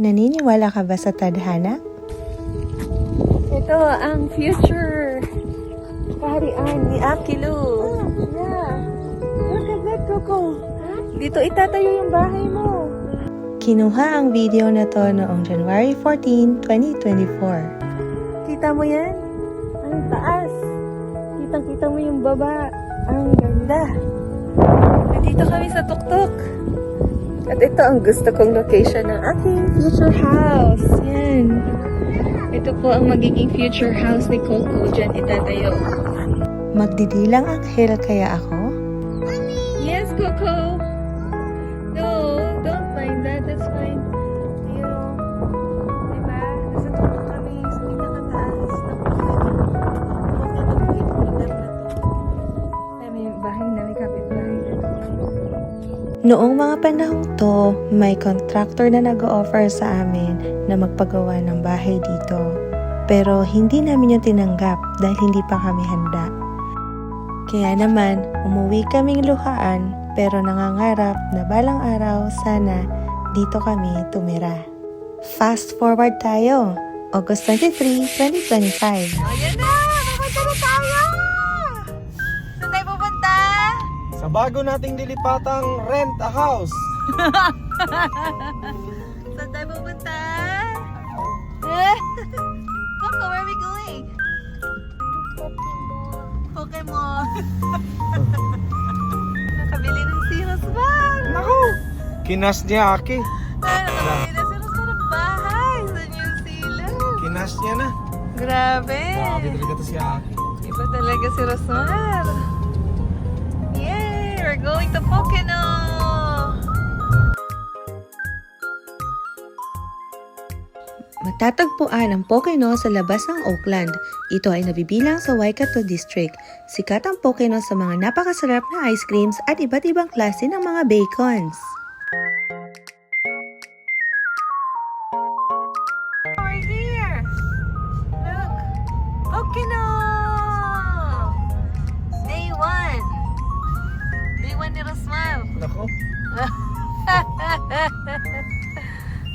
Naniniwala ka ba sa tadhana? Ito ang future kaharian ni Akilu. Yeah. Look at that, Coco. Dito itatayo yung bahay mo. Kinuha ang video na to noong January 14, 2024. Kita mo yan? Ang taas. Kitang-kita mo yung baba. Ang ganda. Nandito kami sa tuktok. At ito ang gusto kong location ng aking future house. Yan. Ito po ang magiging future house ni Coco. Diyan itatayo. Magdidilang anghel kaya ako? Noong mga panahong to, may contractor na nag-offer sa amin na magpagawa ng bahay dito. Pero hindi namin yung tinanggap dahil hindi pa kami handa. Kaya naman, umuwi kaming luhaan pero nangangarap na balang araw sana dito kami tumira. Fast forward tayo, August 23, 2025. Ayan na! Pupunta na tayo! Sa bago nating dilipatang rent a house. Saan tayo pupunta? Eh? Coco, where are we going? Pokemon. Nakabili ng si Rosman. Naku! Kinas niya Aki. Ay, nakabili na si Rosman ng bahay sa New Zealand. Kinas niya na. Grabe. Grabe talaga to si Aki. Iba talaga si Rosmar. Going to Pocono! Matatagpuan ang Pocono sa labas ng Oakland. Ito ay nabibilang sa Waikato District. Sikat ang Pocono sa mga napakasarap na ice creams at iba't ibang klase ng mga bacons.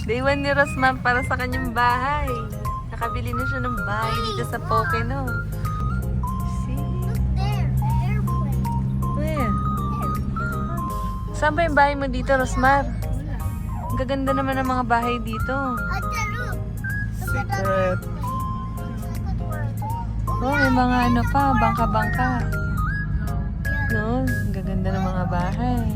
Day one ni Rosmar para sa kanyang bahay. Nakabili na siya ng bahay dito sa Pocono. See? There, the airplane. Where? Saan ba yung bahay mo dito, Rosmar? Ang gaganda naman ng mga bahay dito. Secret. Oh, may mga ano pa, bangka-bangka. No, ang gaganda ng mga bahay.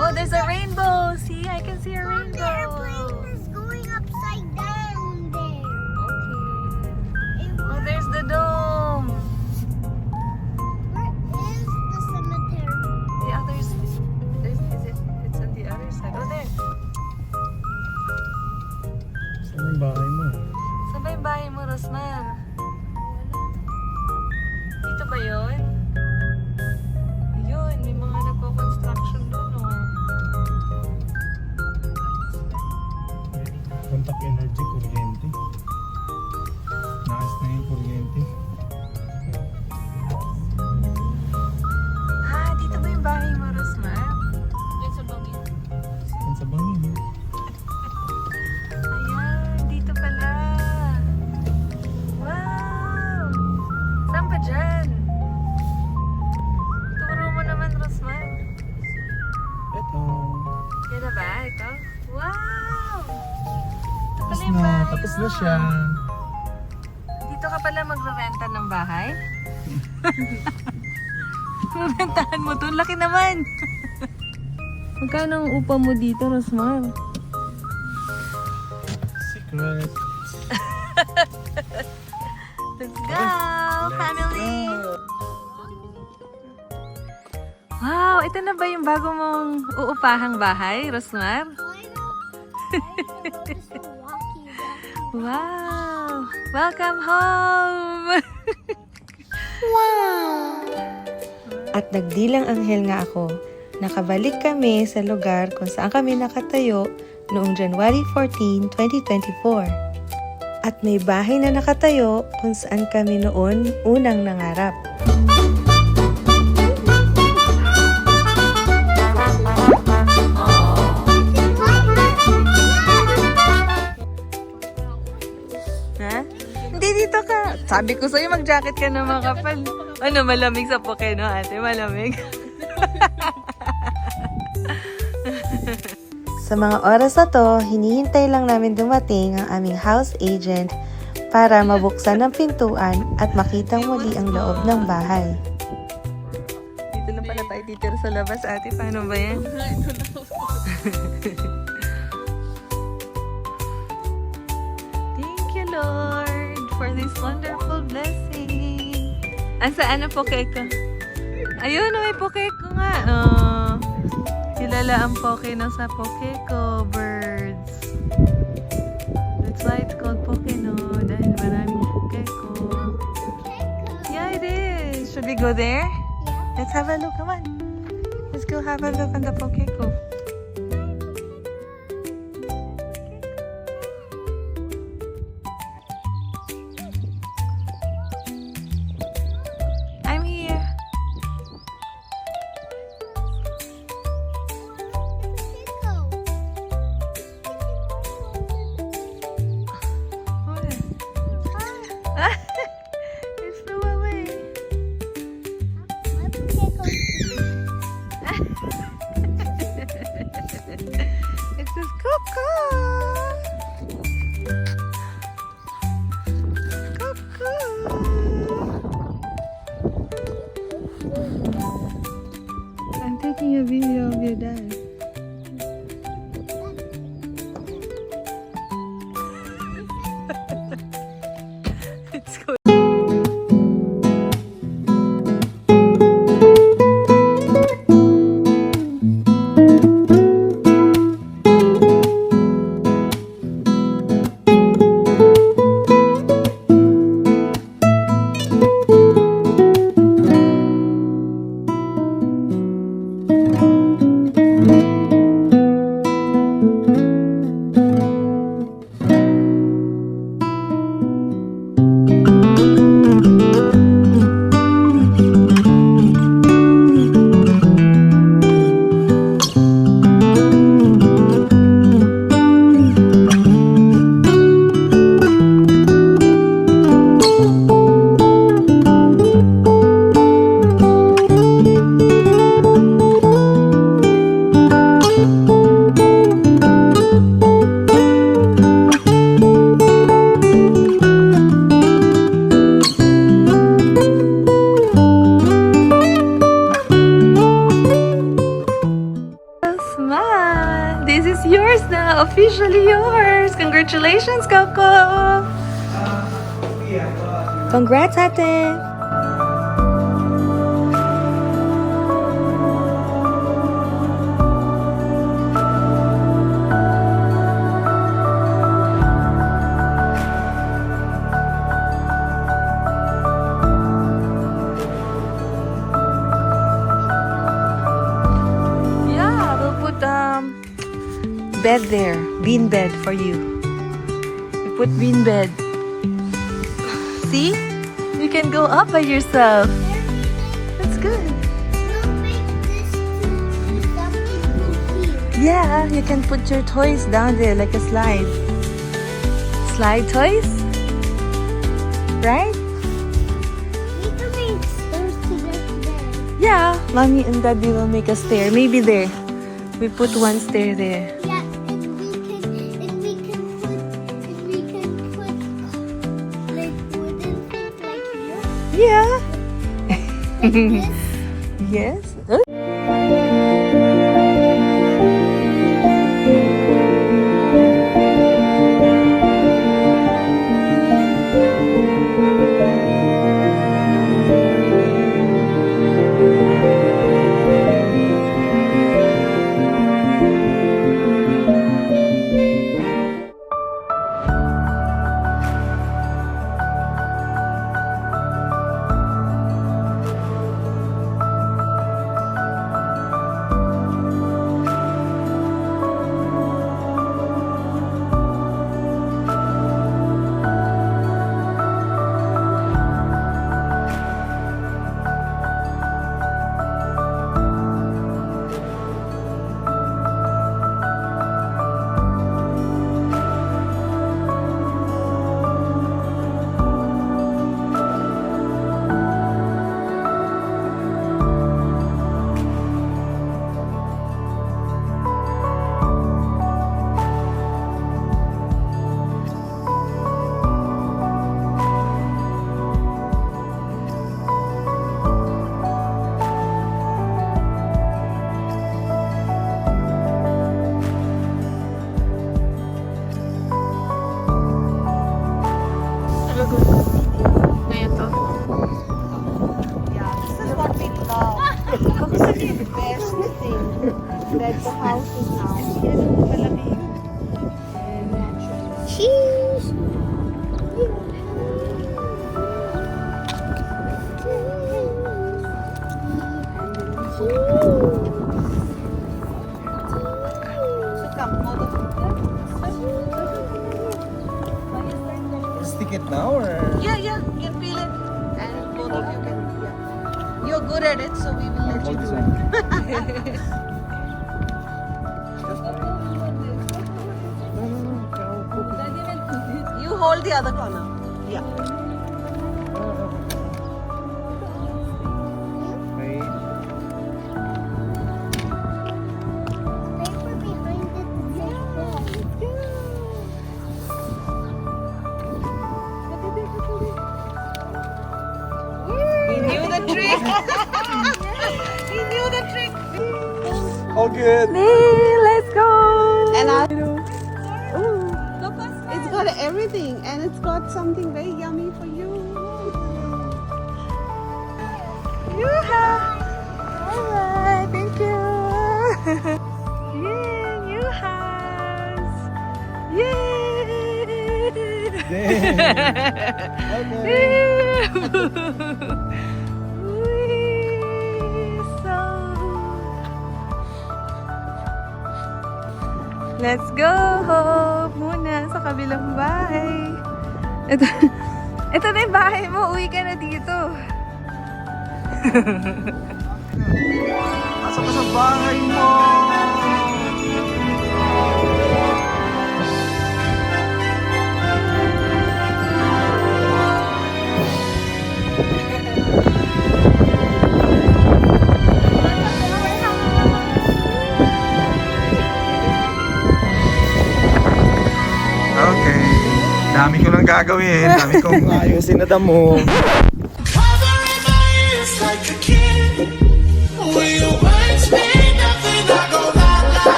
Oh, there's a rainbow! See, I can see a The rainbow! airplane is going upside down there. Okay. Oh, there's the dome! where is the cemetery? The others, is, is it, it's on the other side. Oh, there. Saan yung bahay mo? Saan ba yung bahay mo, Rosmar? Dito ba yun? Siya. Dito ka pala magre-renta ng bahay? Rentahan mo to? Laki naman! Magkano ang upa mo dito, Rosmar? Secret. Let's go, family! Wow, ito na ba yung bago mong uupahang bahay, Rosmar? Wow! Welcome home! At nagdilang anghel nga ako. Nakabalik kami sa lugar kung saan kami nakatayo noong January 14, 2024. At may bahay na nakatayo kung saan kami noon unang nangarap. Sabi ko sa'yo, mag-jacket ka na makapal. Ano, malamig sa poke, no, ate? Malamig. Sa mga oras na to, hinihintay lang namin dumating ang aming house agent para mabuksan ang pintuan at makitang muli ang loob ng bahay. Dito na pala tayo titira sa labas, ate. Paano ba yan? Thank you, Lord, for this wonderful blessing. Asa ano poke ko? Ayun, may poke ko nga. Oh. Kilala ang poke no sa poke ko, birds. That's why it's called poke no, dahil maraming poke ko. Yeah, it is. Should we go there? Let's have a look. Come on. Let's go have a look on the Pokeko. I'm a video of your dad. Officially yours. Congratulations, Coco. Congrats, ate! Um bed there. Bean bed for you. We put bean bed. See? You can go up by yourself. That's good. Yeah, you can put your toys down there like a slide. Slide toys? Right? Yeah, mommy and daddy will make a stair. Maybe there. We put one stair there. Yeah. like this. Sheesh. Stick it now or? Yeah, yeah, you can peel it. And both of you can. Yeah. You're good at it, so we will let you do it. one. You hold the other corner. Yeah. Wait. Paper behind let's go. He knew the trick. he knew the trick. All good. let's go. And I. Got everything, and it's got something very yummy for you. Yoo-hoo! Alright, thank you. Yay, new house. Yay! Let's go muna sa kabilang bahay. Ito, ito na yung bahay mo. Uwi ka na dito. gagawin. Dami kong ayusin na damo.